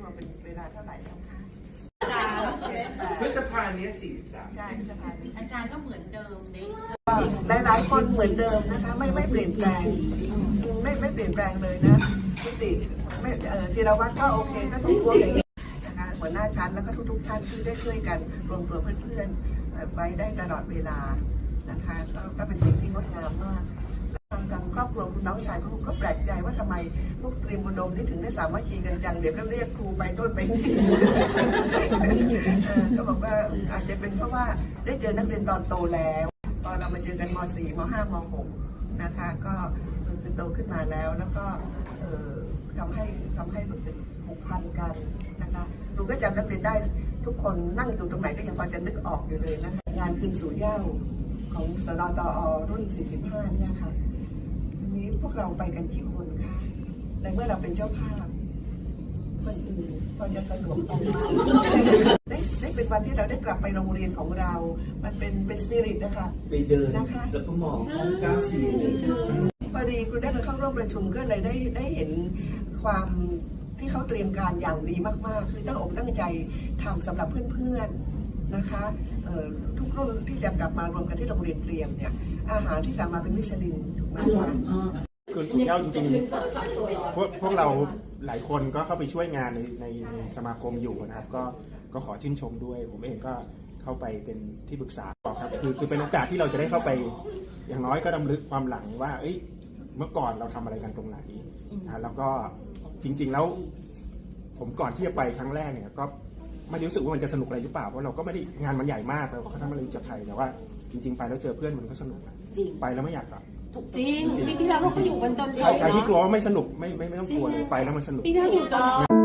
รวมเป็นเวลาเท่าไหร่แล้วคะพฤษภาเนี้ย43ใช่พฤษอาจารย์ก็เหมือนเดิมเลยหลายหคนเหมือนเดิมนะคะ ไม่ไม่เปลี่ยนแปลงไม่ไม่เปลี่ยนแปลงเลยนะพิติไม่เออธีรวัตรก็โอเคก็ทุกคนอย่างนี้นะหัวหน้าชั้นแล้วก็ทุกทุกท่านที่ได้ช่วยกันรวมตัวเพื่อนๆไว้ได้ตลอดเวลานะคะก็เป็นสิ่งที่งดงามมาก ทางทางครอบครัวคุณน้องชายก็ก็แปลกใจว่าทำไมพวกเตรียมบุดมนี่ถึงได้สามัคคีกันจังเดี๋ยวก็เรียกครูไปต้นไปนี่ก็บอกว่าอาจจะเป็นเพราะว่าได้เจอนักเรียนตอนโตแล้วตอนเรามาเจอกันม .4 ม .5 ม .6 นะคะ ก็คือโตขึ้นมาแล้วแล้วก็เอ่อทำให้ทำให้รู้สึกผูกพันกันนะคะหนูก็จำนักเรียนได้ทุกคนนั่งอยู่ตรงไหนก็ยังพอจะนึกออกอยู่เลยนะคะงานคืนสู่เย้าของสนตอรุ่น 45 เนี่ยค่ะ นี้พวกเราไปกันกี่คนคะในเมื่อเราเป็นเจ้าภาพคนอื่นพอจะสะดวกไปไหมได้ได้เป็นวันที่เราได้กลับไปโรงเรียนของเรา มันเป็นเป็นสปิริตนะคะไปเดินนะคะแล้วก็มองห้องเก้าสี่เลยพอดีคุณได้มาเข้าร่วมประชุมก็เลยได้ได้เห็นความที่เขาเตรียมการอย่างดีมากๆ คือตั้งอกตั้งใจทำสำหรับเพื่อนๆ นะคะทุกรุ่นที่จะกลับมารวมกันที่โรงเรียนเตรียมเนี่ยอาหารที่สั่งมาเป็นมิชลินถูกไหมคะคืนสู่แก้วจริงๆพวกพวกเราหลายคนก็เข้าไปช่วยงานในในสมาคมอยู่นะครับก็ก็ขอชื่นชมด้วย ผมเองก็เข้าไปเป็นที่ปรึกษาครับคือคือเป็นโอกาสที่เราจะได้เข้าไป อย่างน้อยก็ดำลึกความหลังว่าเอ้ยเมื่อก่อนเราทำอะไรกันตรงไหนนะแล้วก็จริง ๆ แล้ว ผมก่อนที่จะไปครั้งแรกเนี่ยก็ ไม่ได้รู้สึกว่ามันจะสนุกอะไรหรือเปล่าเพราะเราก็ไม่ได้งานมันใหญ่มากเราก็ทำอะไรรู้จักใครแต่ว่าจริง ๆ ไปแล้วเจอเพื่อนมันก็สนุกอะจริง ไปแล้วไม่อยากกลับจริงปีที่แล้วเราก็อยู่กันจนจใครบใครที่กลัวเนาะว่าไม่สนุกไม่ไม่ไม่ต้องกลัวเลยไปแล้วมันสนุก ปีที่แล้วอยู่จน